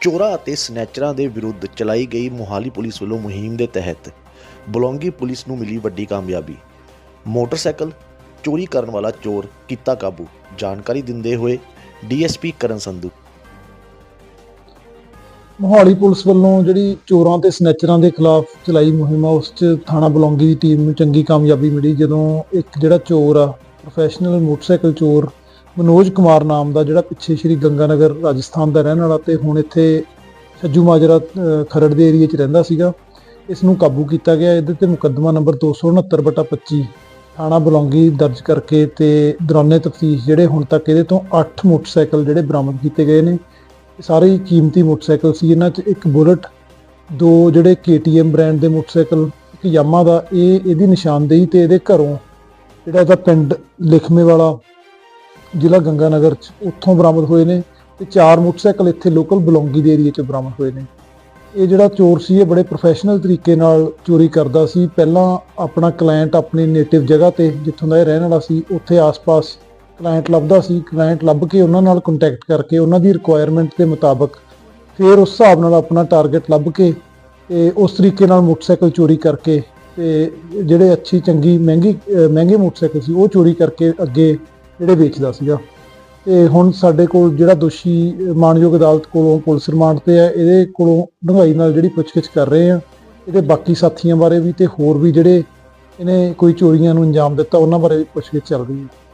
ਚੋਰਾਂ ਅਤੇ ਸਨੈਚਰਾਂ ਦੇ ਵਿਰੁੱਧ ਚਲਾਈ ਗਈ ਮੋਹਾਲੀ ਪੁਲਿਸ ਵੱਲੋਂ ਮੁਹਿੰਮ ਦੇ ਤਹਿਤ ਬਲੌਂਗੀ ਪੁਲਿਸ ਨੂੰ ਮਿਲੀ ਵੱਡੀ ਕਾਮਯਾਬੀ। ਮੋਟਰਸਾਈਕਲ ਚੋਰੀ ਕਰਨ ਵਾਲਾ ਚੋਰ ਕੀਤਾ ਕਾਬੂ। ਜਾਣਕਾਰੀ ਦਿੰਦੇ ਹੋਏ ਡੀਐਸਪੀ ਕਰਨ ਸੰਧੂ। ਮੋਹਾਲੀ ਪੁਲਿਸ ਵੱਲੋਂ ਜਿਹੜੀ ਚੋਰਾਂ ਤੇ ਸਨੈਚਰਾਂ ਦੇ ਖਿਲਾਫ ਚਲਾਈ ਮੁਹਿੰਮ ਆ, ਉਸ 'ਚ ਥਾਣਾ ਬਲੌਂਗੀ ਦੀ ਟੀਮ ਨੂੰ ਚੰਗੀ ਕਾਮਯਾਬੀ ਮਿਲੀ, ਜਦੋਂ ਇੱਕ ਜਿਹੜਾ ਚੋਰ ਆ ਪ੍ਰੋਫੈਸ਼ਨਲ ਮੋਟਰਸਾਈਕਲ ਚੋਰ ਮਨੋਜ ਕੁਮਾਰ ਨਾਮ ਦਾ ਜਿਹੜਾ ਪਿੱਛੇ ਸ਼੍ਰੀ ਗੰਗਾਨਗਰ ਰਾਜਸਥਾਨ ਦਾ ਰਹਿਣ ਵਾਲਾ ਤੇ ਹੁਣ ਇੱਥੇ ਸੱਜੂ ਮਾਜਰਾ ਖਰੜ ਦੇ ਏਰੀਆ 'ਚ ਰਹਿੰਦਾ ਸੀਗਾ, ਇਸ ਨੂੰ ਕਾਬੂ ਕੀਤਾ ਗਿਆ। ਇਹਦੇ ਤੇ ਮੁਕੱਦਮਾ ਨੰਬਰ 269/25 ਥਾਣਾ ਬਲੌਂਗੀ ਦਰਜ ਕਰਕੇ ਤੇ ਦੌਰਾਨੇ ਤਫਤੀਸ਼ ਜਿਹੜੇ ਹੁਣ ਤੱਕ ਇਹਦੇ ਤੋਂ 8 ਮੋਟਰਸਾਈਕਲ ਜਿਹੜੇ ਬਰਾਮਦ ਕੀਤੇ ਗਏ ਨੇ। ਸਾਰੇ ਹੀ ਕੀਮਤੀ ਮੋਟਰਸਾਈਕਲ ਸੀ। ਇਹਨਾਂ 'ਚ ਇੱਕ ਬੁਲਟ, ਦੋ ਜਿਹੜੇ KTM ਬ੍ਰਾਂਡ ਦੇ ਮੋਟਰਸਾਈਕਲ, ਇੱਕ ਯਾਮਾ ਦਾ। ਇਹ, ਇਹਦੀ ਨਿਸ਼ਾਨਦੇਹੀ ਤੇ ਇਹਦੇ ਘਰੋਂ ਜਿਹੜਾ ਇਹਦਾ ਪਿੰਡ ਲਿਖਮੇ ਵਾਲਾ ਜ਼ਿਲ੍ਹਾ ਗੰਗਾਨਗਰ ਚ ਉੱਥੋਂ ਬਰਾਮਦ ਹੋਏ ਨੇ ਤੇ ਚਾਰ ਮੋਟਰਸਾਈਕਲ ਇੱਥੇ ਲੋਕਲ ਬਲੌਂਗੀ ਦੇ ਏਰੀਆ 'ਚ ਬਰਾਮਦ ਹੋਏ ਨੇ। ਇਹ ਜਿਹੜਾ ਚੋਰ ਸੀ, ਇਹ ਬੜੇ ਪ੍ਰੋਫੈਸ਼ਨਲ ਤਰੀਕੇ ਨਾਲ ਚੋਰੀ ਕਰਦਾ ਸੀ। ਪਹਿਲਾਂ ਆਪਣਾ ਕਲਾਇੰਟ ਆਪਣੀ ਨੇਟਿਵ ਜਗ੍ਹਾ ਤੇ ਜਿੱਥੋਂ ਦਾ ਇਹ ਰਹਿਣ ਵਾਲਾ ਸੀ, ਉੱਥੇ ਆਸ-ਪਾਸ ਕਲਾਇੰਟ ਲੱਭਦਾ ਸੀ। ਕਲਾਇੰਟ ਲੱਭ ਕੇ ਉਹਨਾਂ ਨਾਲ ਕੰਟੈਕਟ ਕਰਕੇ ਉਹਨਾਂ ਦੀ ਰਿਕੁਆਇਰਮੈਂਟ ਦੇ ਮੁਤਾਬਕ ਫਿਰ ਉਸ ਹਿਸਾਬ ਨਾਲ ਆਪਣਾ ਟਾਰਗੇਟ ਲੱਭ ਕੇ ਤੇ ਉਸ ਤਰੀਕੇ ਨਾਲ ਮੋਟਰਸਾਈਕਲ ਚੋਰੀ ਕਰਕੇ ਤੇ ਜਿਹੜੇ ਅੱਛੀ, ਚੰਗੀ, ਮਹਿੰਗੀ ਮਹਿੰਗੇ ਮੋਟਰਸਾਈਕਲ ਸੀ, ਉਹ ਚੋਰੀ ਕਰਕੇ ਅੱਗੇ ਜਿਹੜੇ ਵੇਚਦਾ ਸੀਗਾ। ਤੇ ਹੁਣ ਸਾਡੇ ਕੋਲ ਜਿਹੜਾ ਦੋਸ਼ੀ ਅਹ ਮਾਣਯੋਗ ਅਦਾਲਤ ਕੋਲੋਂ ਪੁਲਿਸ ਰਿਮਾਂਡ ਤੇ ਹੈ, ਇਹਦੇ ਕੋਲੋਂ ਡੂੰਘਾਈ ਨਾਲ ਜਿਹੜੀ ਪੁੱਛਗਿੱਛ ਕਰ ਰਹੇ ਆ ਇਹਦੇ ਬਾਕੀ ਸਾਥੀਆਂ ਬਾਰੇ ਵੀ ਤੇ ਹੋਰ ਵੀ ਜਿਹੜੇ ਇਹਨੇ ਕੋਈ ਚੋਰੀਆਂ ਨੂੰ ਅੰਜਾਮ ਦਿੱਤਾ, ਉਹਨਾਂ ਬਾਰੇ ਵੀ ਪੁੱਛਗਿੱਛ ਚੱਲ ਰਹੀ ਹੈ।